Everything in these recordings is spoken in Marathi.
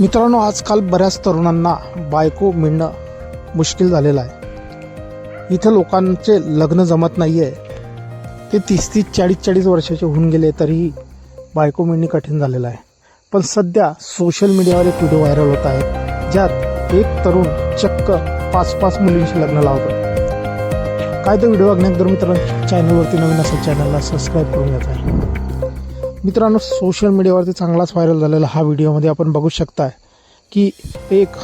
मित्रांनो आजकाल बऱ्याच तरुणांना बायको मिळणं मुश्किल झालेलं आहे. इथं लोकांचे लग्न जमत नाही आहे ते तीस तीस चाळीस चाळीस वर्षाचे होऊन गेले तरीही बायको मिळणे कठीण झालेलं आहे. पण सध्या सोशल मीडियावर एक व्हिडिओ व्हायरल होत आहे. ज्यात एक तरुण चक्क पाच पाच मुलींशी लग्न लावतो. काय तो व्हिडिओ बघण्यात मित्रांनो चॅनलवरती नवीन असेल चॅनलला सबस्क्राईब करून घ्यायचा आहे मित्रांनो सोशल मीडियावरती चांगलाच व्हायरल झालेला हा व्हिडिओमध्ये आपण बघू शकताय की एक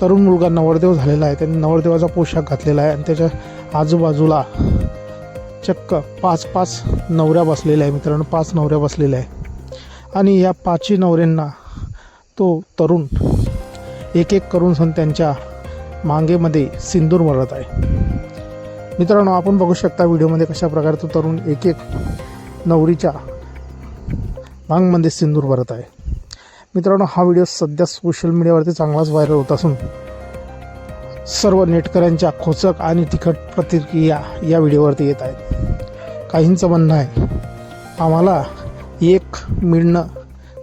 तरुण मुलगा नवरदेव झालेला आहे. त्यांनी नवरदेवाचा पोशाख घातलेला आहे आणि त्याच्या आजूबाजूला चक्क पाच पाच नवऱ्या बसलेल्या आहे मित्रांनो पाच नवऱ्या बसलेल्या आहे. आणि या पाचही नवऱ्यांना तो तरुण एक एक करून सण त्यांच्या मांगेमध्ये सिंदूर मरत आहे. मित्रांनो आपण बघू शकता व्हिडिओमध्ये कशा प्रकारे तो तरुण एक एक नवरीच्या मांगमध्ये सिंदूर भरत आहे. मित्रांनो हा व्हिडिओ सध्या सोशल मीडियावरती चांगलाच व्हायरल होत असून सर्व नेटकऱ्यांच्या खोचक आणि तिखट प्रतिक्रिया या व्हिडिओवरती येत आहेत. काहींचं म्हणणं आहे आम्हाला एक मिळणं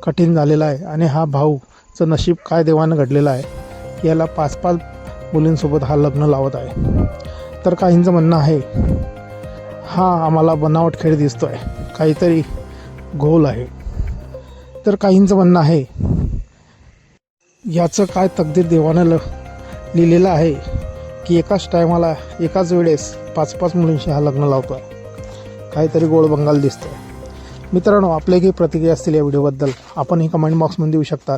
कठीण झालेलं आहे आणि हा भाऊचं नशीब काय देवानं घडलेलं आहे याला पाच पाच मुलींसोबत हा लग्न लावत आहे. तर काहींचं म्हणणं आहे हा आम्हाला बनावट खेळ दिसतो आहे काहीतरी घोल आहे. तर काहींचं म्हणणं आहे. याचं काय तकदीर देवानं ल लिहिलेलं आहे की एकाच टायमाला एकाच वेळेस पाच पाच मुलींशी हा लग्न लावतो काहीतरी गोळ बंगाल दिसतं मित्रांनो आपल्या काही प्रतिक्रिया असतील या व्हिडिओबद्दल. आपणही कमेंट बॉक्समध्ये देऊ शकता.